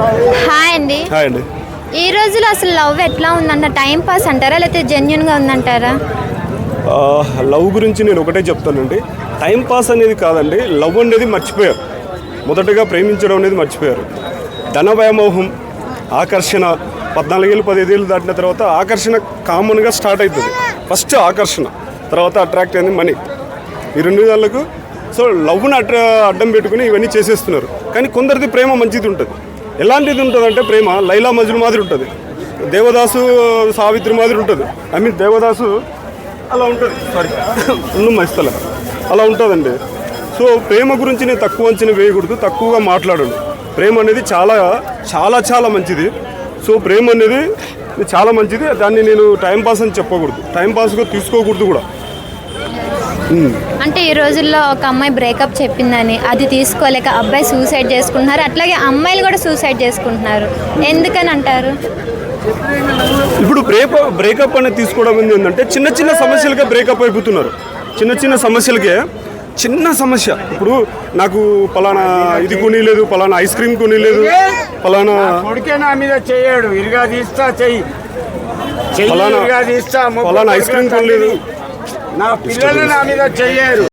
Hi అండి. Hi అండి. ఈ రోజులో అసలు లవ్ ఎట్లా ఉందంట టైం పాస్ అంటారా లేకపోతే జెన్యున్గా ఉందంటారా? లవ్ గురించి నేను ఒకటే చెప్తానండి. టైం పాస్ అనేది కాదండి లవ్ అనేది మర్చిపోయారు. మొదటగా ప్రేమించడం అనేది మర్చిపోయారు. ధన వ్యామోహం ఆకర్షణ పద్నాలుగేళ్ళు పదిహేను దాటిన తర్వాత ఆకర్షణ కామన్గా స్టార్ట్ అవుతుంది. ఫస్ట్ ఆకర్షణ తర్వాత అట్రాక్ట్ అయింది మనీ ఈ రెండు విధాలకు సో లవ్ని అట్ర అడ్డం పెట్టుకుని ఇవన్నీ చేసేస్తున్నారు. కానీ కొందరిది ప్రేమ మంచిది ఉంటుంది. ఎలాంటిది ఉంటుంది అంటే ప్రేమ లైలా మజులు మాదిరి ఉంటుంది. దేవదాసు సావిత్రి మాదిరి ఉంటుంది. ఐ మీన్ దేవదాసు అలా ఉంటుంది. సారీ ఉన్ను మస్తల. అలా ఉంటుందండి. సో ప్రేమ గురించి నేను తక్కువ అంచనా వేయకూడదు తక్కువగా మాట్లాడను. ప్రేమ అనేది చాలా చాలా చాలా మంచిది. సో ప్రేమ అనేది చాలా మంచిది. దాన్ని నేను టైంపాస్ అని చెప్పకూడదు. టైం పాస్గా తీసుకోకూడదు కూడా. అంటే ఈ రోజుల్లో ఒక అమ్మాయి బ్రేకప్ చెప్పిందని అది తీసుకోలేక అబ్బాయి సూసైడ్ చేసుకుంటున్నారు అట్లాగే అమ్మాయిలు కూడా సూసైడ్ చేసుకుంటున్నారు. ఎందుకని అంటారు? ఇప్పుడు బ్రేక్ బ్రేకప్ అనేది తీసుకోవడం ఏంటంటే చిన్న చిన్న సమస్యలకే బ్రేకప్ అయిపోతున్నారు. చిన్న చిన్న సమస్యలకే చిన్న సమస్య. ఇప్పుడు నాకు పలానా ఇది కొనిలేదు పలానా ఐస్ క్రీమ్ కొనిలేదు పలానా కొడుకే నా మీద చెయ్యాడు ఇరుగా తీస్తా చెయ్యి. చెయ్యి ఫలానా- ఇరుగా తీస్తా ముగ్గురు ఫలానా ఐస్ క్రీమ్ కొనలేదు. నా పిల్లలు నా మీద చెయ్యారు.